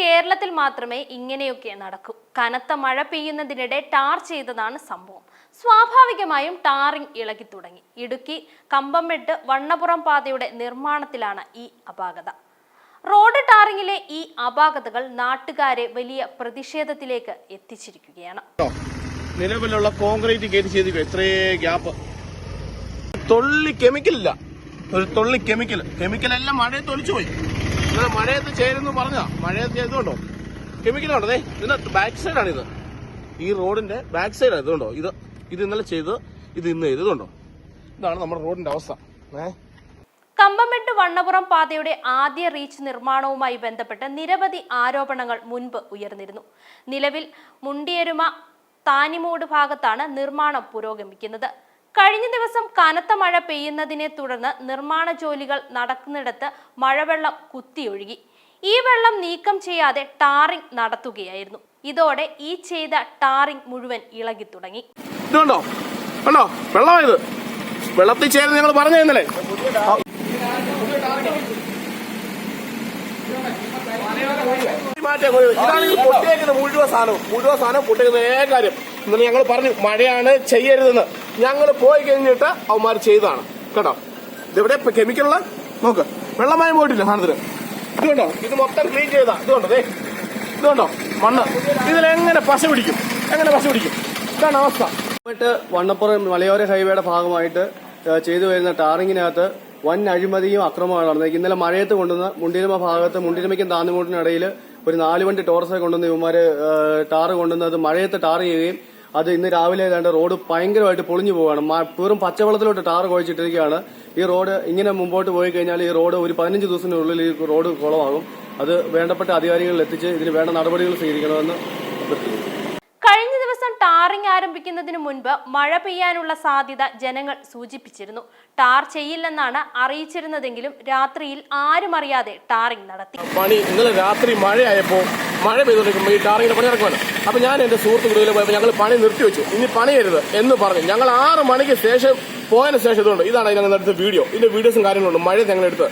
കേരളത്തിൽ മാത്രമേ ഇങ്ങനെയൊക്കെ നടക്കൂ. കനത്ത മഴ പെയ്യുന്നതിനിടെ ടാർ ചെയ്തതാണ് സംഭവം. സ്വാഭാവികമായും ടാറിംഗ് ഇളകി തുടങ്ങി. ഇടുക്കി കമ്പംമെട്ട് വണ്ണപുറം പാതയുടെ നിർമ്മാണത്തിലാണ് ഈ അപാകത. റോഡ് ടാറിങ്ങിലെ ഈ അപാകതകൾ നാട്ടുകാരെ വലിയ പ്രതിഷേധത്തിലേക്ക് എത്തിച്ചിരിക്കുകയാണ്. നിലവിലുള്ള കോൺക്രീറ്റ് കയറ്റി ചെയ്ത് എത്രയേ ഗ്യാപ്പ്? തൊള്ളി കെമിക്കൽ ഇല്ല ഒരു തൊള്ളി കെമിക്കൽ. കെമിക്കൽ എല്ലാം മഴയെ തൊളിച്ചു പോയി ഇന്നലെ മഴയത്ത് ചേരുന്നു പറഞ്ഞാ? മഴയത്ത് ചെയ്തുകൊണ്ടോ കെമിക്കൽ ഉണ്ടോ ഇതിന്റെ ബാക്ക് സൈഡാണ് ഇത് ഈ റോഡിന്റെ ബാക്ക് സൈഡാണ് ഇതുകൊണ്ടോ ഇത് ഇത് ഇന്നലെ ചെയ്ത് ഇത് ഇന്ന് ചെയ്തുകൊണ്ടോ ഇതാണ് നമ്മുടെ റോഡിന്റെ അവസ്ഥ. കമ്പമെട്ട് വണ്ണപുറം പാതയുടെ ആദ്യ റീച്ച് നിർമ്മാണവുമായി ബന്ധപ്പെട്ട് നിരവധി ആരോപണങ്ങൾ മുൻപ് ഉയർന്നിരുന്നു. നിലവിൽ മുണ്ടിയരുമ താനിമൂട് ഭാഗത്താണ് നിർമ്മാണം പുരോഗമിക്കുന്നത്. കഴിഞ്ഞ ദിവസം കനത്ത മഴ പെയ്യുന്നതിനെ തുടർന്ന് നിർമ്മാണ ജോലികൾ നടക്കുന്നിടത്ത് മഴവെള്ളം കുത്തിയൊഴുകി. ഈ വെള്ളം നീക്കം ചെയ്യാതെ ടാറിംഗ് നടത്തുകയായിരുന്നു. ഇതോടെ ഈ ചെയ്ത ടാറിംഗ് മുഴുവൻ ഇളകി തുടങ്ങി. ഇതുണ്ടോ? കണ്ടോ? വെള്ളമായത് വെള്ളത്തിൽ ചേർന്ന് ഞങ്ങൾ പറഞ്ഞു ഇന്നലെ. മാറ്റം മുഴുവൻ സാധനം മുഴുവൻ സാധനം പൊട്ടിക്കുന്ന ഏക കാര്യം. ഇന്നലെ ഞങ്ങൾ പറഞ്ഞു മഴയാണ് ചെയ്യരുതെന്ന്. ഞങ്ങൾ പോയി കഴിഞ്ഞിട്ട് അവന്മാർ ചെയ്തതാണ്. കേട്ടോ? ഇതെവിടെ? കെമിക്കലുള്ള നോക്ക്. വെള്ളമയം പോയിട്ടില്ല സാധനത്തിന് ഇതുകൊണ്ടോ ഇത് മൊത്തം ക്ലീൻ ചെയ്താ ഇതുകൊണ്ടോ ദേ. ഇതുകൊണ്ടോ മണ്ണ്. ഇതിലെങ്ങനെ പശ പിടിക്കും? എങ്ങനെ പശ പിടിക്കും? ഇതാണ് അവസ്ഥ. വണ്ണപ്പുറം മലയോര ഹൈവേയുടെ ഭാഗമായിട്ട് ചെയ്തു വരുന്ന ടാറിങ്ങിനകത്ത് വൻ അഴിമതിയും അക്രമമാണ് നടന്നത് ഇന്നലെ മഴയത്ത് കൊണ്ടുവന്ന മുണ്ടിരമ ഭാഗത്ത് മുണ്ടിരമയ്ക്കും താന്നുമൂട്ടിനിടയിൽ ഒരു നാല് വണ്ടി കൊണ്ടുവന്ന് ഇവന്മാര് ടാറ് കൊണ്ടുവന്നത് മഴയത്ത് ടാർ ചെയ്യുകയും അത് ഇന്ന് രാവിലെ ഏതാണ്ട് റോഡ് ഭയങ്കരമായിട്ട് പൊളിഞ്ഞു പോവുകയാണ്. വെറും പച്ചവെള്ളത്തിലോട്ട് ടാർ കുഴച്ചിട്ടിരിക്കുകയാണ്. ഈ റോഡ് ഇങ്ങനെ മുമ്പോട്ട് പോയി കഴിഞ്ഞാൽ ഈ റോഡ് ഒരു പതിനഞ്ച് ദിവസത്തിനുള്ളിൽ ഈ റോഡ് കുളമാകും. അത് വേണ്ടപ്പെട്ട അധികാരികളിൽ എത്തിച്ച് ഇതിന് വേണ്ട നടപടികൾ സ്വീകരിക്കണമെന്ന് അഭ്യർത്ഥിക്കുന്നു. കഴിഞ്ഞ ദിവസം ടാറിംഗ് ആരംഭിക്കുന്നതിന് മുൻപ് മഴ പെയ്യാനുള്ള സാധ്യത ജനങ്ങൾ സൂചിപ്പിച്ചിരുന്നു. ടാർ ചെയ്യില്ലെന്നാണ് അറിയിച്ചിരുന്നതെങ്കിലും രാത്രിയിൽ ആരും അറിയാതെ ടാറിംഗ് നടത്തി. പണി ഇന്നലെ രാത്രി മഴയായപ്പോ മഴ പെയ്തുകൊണ്ടിരിക്കുമ്പോൾ ഈ ടാറിങ്ങിന്റെ പണി നടക്കുവാണ് അപ്പൊ ഞാൻ എന്റെ സുഹൃത്തു കൂടുതൽ പോയപ്പോൾ ഞങ്ങൾ പണി നിർത്തിവെച്ചു. ഇനി പണിയരുത് എന്ന് പറഞ്ഞു. ഞങ്ങൾ ആറ് മണിക്ക് ശേഷം പോയതിനു ശേഷം ഇതുണ്ട്. ഇതാണ് ഞങ്ങൾ എടുത്ത വീഡിയോ. ഇതിന്റെ വീഡിയോസും കാര്യങ്ങളുണ്ട്. മഴ ഞങ്ങൾ എടുത്ത്.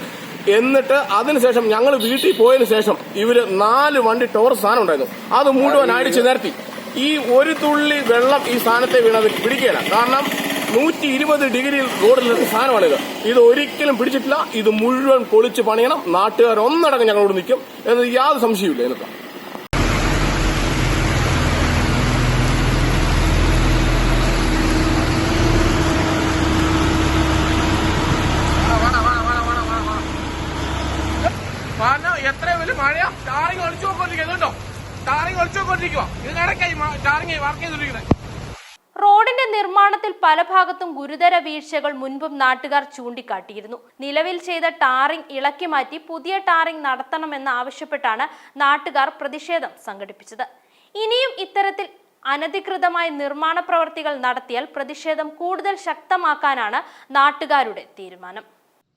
എന്നിട്ട് അതിനുശേഷം ഞങ്ങൾ വീട്ടിൽ പോയതിനു ശേഷം ഇവർ നാല് വണ്ടി ടോർ സാധനം ഉണ്ടായിരുന്നു. അത് മുഴുവൻ അടിച്ചു നിരത്തി. ഈ ഒരു തുള്ളി വെള്ളം ഈ സാധനത്തെ വീണത് പിടിക്കുകയില്ല കാരണം നൂറ്റി ഇരുപത് ഡിഗ്രിയിൽ റോഡിലെത്തി സാധനമാണിത്. ഇത് ഒരിക്കലും പിടിച്ചിട്ടില്ല. ഇത് മുഴുവൻ പൊളിച്ച് പണിയണം. നാട്ടുകാർ ഒന്നടങ്കം ഞങ്ങളോട് നിൽക്കും. എന്നത് യാതൊരു സംശയമില്ല എന്നൊക്കെ കാരണം ടാറിങ് ഒളിച്ചു കേട്ടോ ടാറിങ് ഒളിച്ചു നോക്കൊണ്ടിരിക്കുക ഇതിനിടയ്ക്കായി ടാറിങ് വർക്ക് ചെയ്തോണ്ടിരിക്കുന്നത് റോഡിന്റെ നിർമ്മാണത്തിൽ പല ഭാഗത്തും ഗുരുതര വീഴ്ചകൾ മുൻപും നാട്ടുകാർ ചൂണ്ടിക്കാട്ടിയിരുന്നു. നിലവിൽ ചെയ്ത ടാറിംഗ് ഇളക്കി മാറ്റി പുതിയ ടാറിംഗ് നടത്തണമെന്ന് ആവശ്യപ്പെട്ടാണ് നാട്ടുകാർ പ്രതിഷേധം സംഘടിപ്പിച്ചത്. ഇനിയും ഇത്തരത്തിൽ അനധികൃതമായ നിർമ്മാണ പ്രവർത്തികൾ നടത്തിയാൽ പ്രതിഷേധം കൂടുതൽ ശക്തമാക്കാനാണ് നാട്ടുകാരുടെ തീരുമാനം.